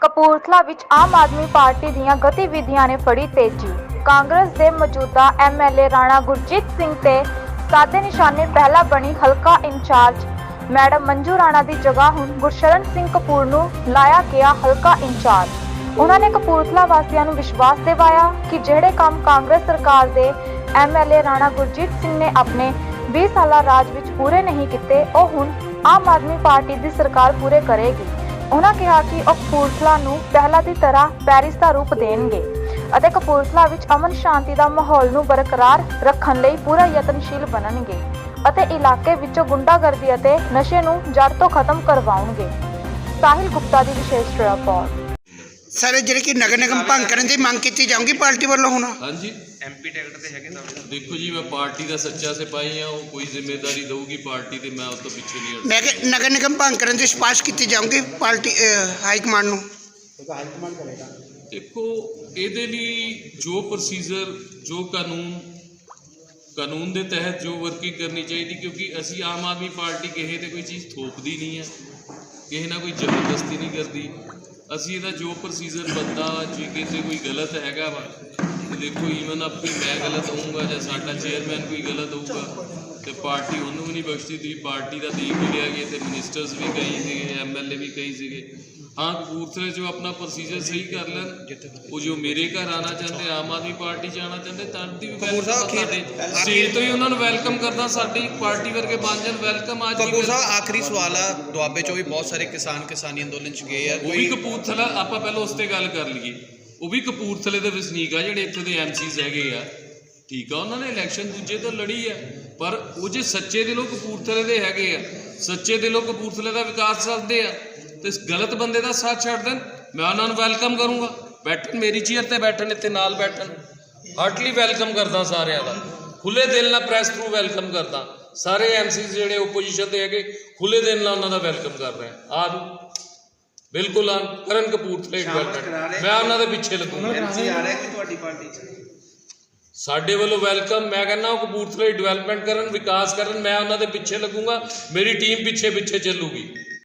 ਕਪੂਰਥਲਾ ਵਿੱਚ ਆਮ ਆਦਮੀ ਪਾਰਟੀ ਦੀਆਂ ਗਤੀਵਿਧੀਆਂ ਨੇ ਫੜੀ ਤੇਜ਼ੀ। ਕਾਂਗਰਸ ਦੇ ਮੌਜੂਦਾ ਐਮਐਲਏ ਰਾਣਾ ਗੁਰਜੀਤ ਸਿੰਘ ਤੇ ਸਾਦੇ ਨਿਸ਼ਾਨੇ ਪਹਿਲਾਂ ਬਣੀ ਹਲਕਾ ਇੰਚਾਰਜ। ਮੈਡਮ ਮੰਜੂ ਰਾਣਾ ਦੀ ਜਗ੍ਹਾ ਹੁਣ ਗੁਰਸ਼ਰਨ ਸਿੰਘ ਕਪੂਰ ਨੂੰ ਲਾਇਆ ਗਿਆ ਹਲਕਾ ਇੰਚਾਰਜ। ਉਹਨਾਂ ਨੇ ਕਪੂਰਥਲਾ ਵਾਸੀਆਂ ਨੂੰ ਵਿਸ਼ਵਾਸ ਦਿਵਾਇਆ ਕਿ ਜਿਹੜੇ ਕੰਮ ਕਾਂਗਰਸ ਸਰਕਾਰ ਦੇ ਐਮਐਲਏ ਰਾਣਾ ਗੁਰਜੀਤ ਸਿੰਘ ਨੇ ਆਪਣੇ 20 ਸਾਲਾ ਰਾਜ ਵਿੱਚ ਪੂਰੇ ਨਹੀਂ ਕੀਤੇ, ਉਹ ਹੁਣ ਆਮ ਆਦਮੀ ਪਾਰਟੀ ਦੀ ਸਰਕਾਰ ਪੂਰੇ ਕਰੇਗੀ। ਉਹਨਾਂ ਕਿਹਾ ਕਿ ਉਹ ਕਪੂਰਥਲਾ ਨੂੰ ਪਹਿਲਾਂ ਦੀ ਤਰ੍ਹਾਂ ਪੈਰਿਸ ਦਾ ਰੂਪ ਦੇਣਗੇ ਅਤੇ ਕਪੂਰਥਲਾ ਵਿੱਚ ਅਮਨ ਸ਼ਾਂਤੀ ਦਾ ਮਾਹੌਲ ਨੂੰ ਬਰਕਰਾਰ ਰੱਖਣ ਲਈ ਪੂਰਾ ਯਤਨਸ਼ੀਲ ਬਣਨਗੇ ਅਤੇ ਇਲਾਕੇ ਵਿੱਚੋਂ ਗੁੰਡਾਗਰਦੀ ਅਤੇ ਨਸ਼ੇ ਨੂੰ ਜੜ ਤੋਂ ਖਤਮ ਕਰਵਾਉਣਗੇ। ਸਾਹਿਲ ਗੁਪਤਾ ਦੀ ਵਿਸ਼ੇਸ਼ ਰਿਪੋਰਟ। ਸਾਰੇ ਜਿਹੜੇ ਕਿ ਨਗਰ ਨਿਗਮ ਭੰਗ ਕਰਨ ਦੀ ਮੰਗ ਕੀਤੀ ਜਾਊਗੀ ਪਾਰਟੀ ਵੱਲੋਂ ਹੁਣ? ਹਾਂਜੀ। ਐਮਪੀ ਟਿਕਟ ਤੇ ਹੈਗੇ ਤਾਂ ਦੇਖੋ ਜੀ ਮੈਂ ਪਾਰਟੀ ਦਾ ਸੱਚਾ ਸਿਪਾਹੀ ਆ ਉਹ ਕੋਈ ਜ਼ਿੰਮੇਵਾਰੀ ਦਊਗੀ ਪਾਰਟੀ ਤੇ ਮੈਂ ਉਸ ਤੋਂ ਪਿੱਛੇ ਨਹੀਂ ਹਟਦਾ। ਮੈਂ ਕਿ ਨਗਰ ਨਿਗਮ ਭੰਗ ਕਰਨ ਦੀ ਸਿਫਾਰਿਸ਼ ਕੀਤੀ ਜਾਊਗੀ ਪਾਰਟੀ ਹਾਈ ਕਮਾਂਡ ਨੂੰ। ਦੇਖੋ ਇਹਦੇ ਲਈ ਜੋ ਪ੍ਰੋਸੀਜਰ ਜੋ ਕਾਨੂੰਨ ਕਾਨੂੰਨ ਦੇ ਤਹਿਤ ਜੋ ਵਰਕਿੰਗ ਕਰਨੀ ਚਾਹੀਦੀ ਕਿਉਂਕਿ ਅਸੀਂ ਆਮ ਆਦਮੀ ਪਾਰਟੀ ਕਿਸੇ ਤੇ ਕੋਈ ਚੀਜ਼ ਥੋਪਦੀ ਨਹੀਂ ਹੈ ਕਿਸੇ ਨਾਲ ਕੋਈ ਜ਼ਬਰਦਸਤੀ ਨਹੀਂ ਕਰਦੀ। ਅਸੀਂ ਇਹਦਾ ਜੋ ਪ੍ਰੋਸੀਜਰ ਬੰਦਾ ਜੇ ਕਿਤੇ ਕੋਈ ਗਲਤ ਹੈਗਾ ਵਾ, ਦੇਖੋ ਈਵਨ ਆਪਣੀ ਮੈਂ ਗਲਤ ਹੋਊਗਾ ਜਾਂ ਸਾਡਾ ਚੇਅਰਮੈਨ ਕੋਈ ਗਲਤ ਹੋਊਗਾ, ਤੇ ਪਾਰਟੀ ਉਹਨੂੰ ਵੀ ਨਹੀਂ ਬਖਸ਼ਦੀ, ਤੁਸੀਂ ਪਾਰਟੀ ਦਾ ਦੇਖ ਹੀ ਲਿਆ ਕਿ ਤੇ ਮਿਨਿਸਟਰਸ ਵੀ ਕਈ ਸੀਗੇ ਐਮਐਲਏ ਵੀ ਕਈ ਸੀਗੇ। ਹਾਂ ਕਪੂਰਥਲੇ ਜੋ ਆਪਣਾ ਪ੍ਰੋਸੀਜਰ ਸਹੀ ਕਰ ਲੈਣ। ਉਹ ਜੋ ਮੇਰੇ ਘਰ ਆਣਾ ਚਾਹੁੰਦੇ ਆਮ ਆਦਮੀ ਪਾਰਟੀ ਚ ਆਉਣਾ ਚਾਹੁੰਦੇ ਤਾਂ ਦੀ ਵੀ ਸਟੇਜ ਤੋਂ ਹੀ ਉਹਨਾਂ ਨੂੰ ਵੈਲਕਮ ਕਰਦਾ ਸਾਡੀ ਪਾਰਟੀ ਵਰਗੇ ਬਣ ਜਾਣ ਵੈਲਕਮ ਅੱਜ ਕਪੂਰ ਸਾਹਿਬ ਆਖਰੀ ਸਵਾਲ ਆ ਦੁਆਬੇ ਚੋਂ ਵੀ ਬਹੁਤ ਸਾਰੇ ਕਿਸਾਨ ਕਿਸਾਨੀ ਅੰਦੋਲਨ ਚ ਗਏ ਆ ਉਹ ਵੀ ਕਪੂਰਥਲਾ ਆਪਾਂ ਪਹਿਲਾਂ ਉਸ ਤੇ ਗੱਲ ਕਰ ਲਈਏ। ਉਹ ਵੀ ਕਪੂਰਥਲੇ ਦੇ ਵਸਨੀਕ ਆ ਜਿਹੜੇ ਇੱਥੇ ਦੇ ਐਮਸੀਜ਼ ਹੈਗੇ ਆ। ਠੀਕ ਆ ਉਹਨਾਂ ਨੇ ਇਲੈਕਸ਼ਨ ਦੂਜੇ ਤੋਂ ਲੜੀ ਆ। ਪਰ ਉਹ ਜੇ ਸੱਚੇ ਦਿਲੋਂ ਕਪੂਰਥਲੇ ਦੇ ਹੈਗੇ ਆ ਸੱਚੇ ਦਿਲੋਂ ਕਪੂਰਥਲੇ ਦਾ ਵਿਕਾਸ ਚਾਹੁੰਦੇ ਆ ਤੇ ਇਸ ਗਲਤ ਬੰਦੇ ਦਾ ਸਾਥ ਛੱਡ ਦੇਣ ਮੈਂ ਉਹਨਾਂ ਨੂੰ ਵੈਲਕਮ ਕਰੂੰਗਾ। ਬੈਠਣ ਮੇਰੀ ਚੇਅਰ ਤੇ ਬੈਠਣ ਇੱਥੇ ਨਾਲ ਬੈਠਣ। ਹਾਰਟਲੀ ਵੈਲਕਮ ਕਰਦਾ ਸਾਰਿਆਂ ਦਾ। ਖੁੱਲੇ ਦਿਲ ਨਾਲ ਪ੍ਰੈਸ ਥਰੂ ਵੈਲਕਮ ਕਰਦਾ। ਸਾਰੇ ਐਮਸੀਜ਼ ਜਿਹੜੇ ਓਪੋਜੀਸ਼ਨ ਦੇ ਹੈਗੇ ਖੁੱਲੇ ਦਿਲ ਨਾਲ ਉਹਨਾਂ ਦਾ ਵੈਲਕਮ ਕਰ ਰਹੇ ਆ। ਬਿਲਕੁਲ ਆ। ਕਰਨ ਕਪੂਰਥਲੇ ਡਿਵੈਲਪਮੈਂਟ ਮੈਂ ਉਹਨਾਂ ਦੇ ਪਿੱਛੇ ਲੱਗੂੰਗਾ। ਐਮਸੀ ਆ ਰਿਹਾ ਕਿ ਤੁਹਾਡੀ ਪਾਰਟੀ ਚ? ਸਾਡੇ ਵੱਲੋਂ ਵੈਲਕਮ ਮੈਂ ਕਹਿੰਦਾ ਉਹ ਕਪੂਰਥਲੇ ਡਿਵੈਲਪਮੈਂਟ ਕਰਨ ਵਿਕਾਸ ਕਰਨ ਮੈਂ ਉਹਨਾਂ ਦੇ ਪਿੱਛੇ ਲੱਗੂੰਗਾ। ਮੇਰੀ ਟੀਮ ਪਿੱਛੇ ਪਿੱਛੇ ਚੱਲੂਗੀ।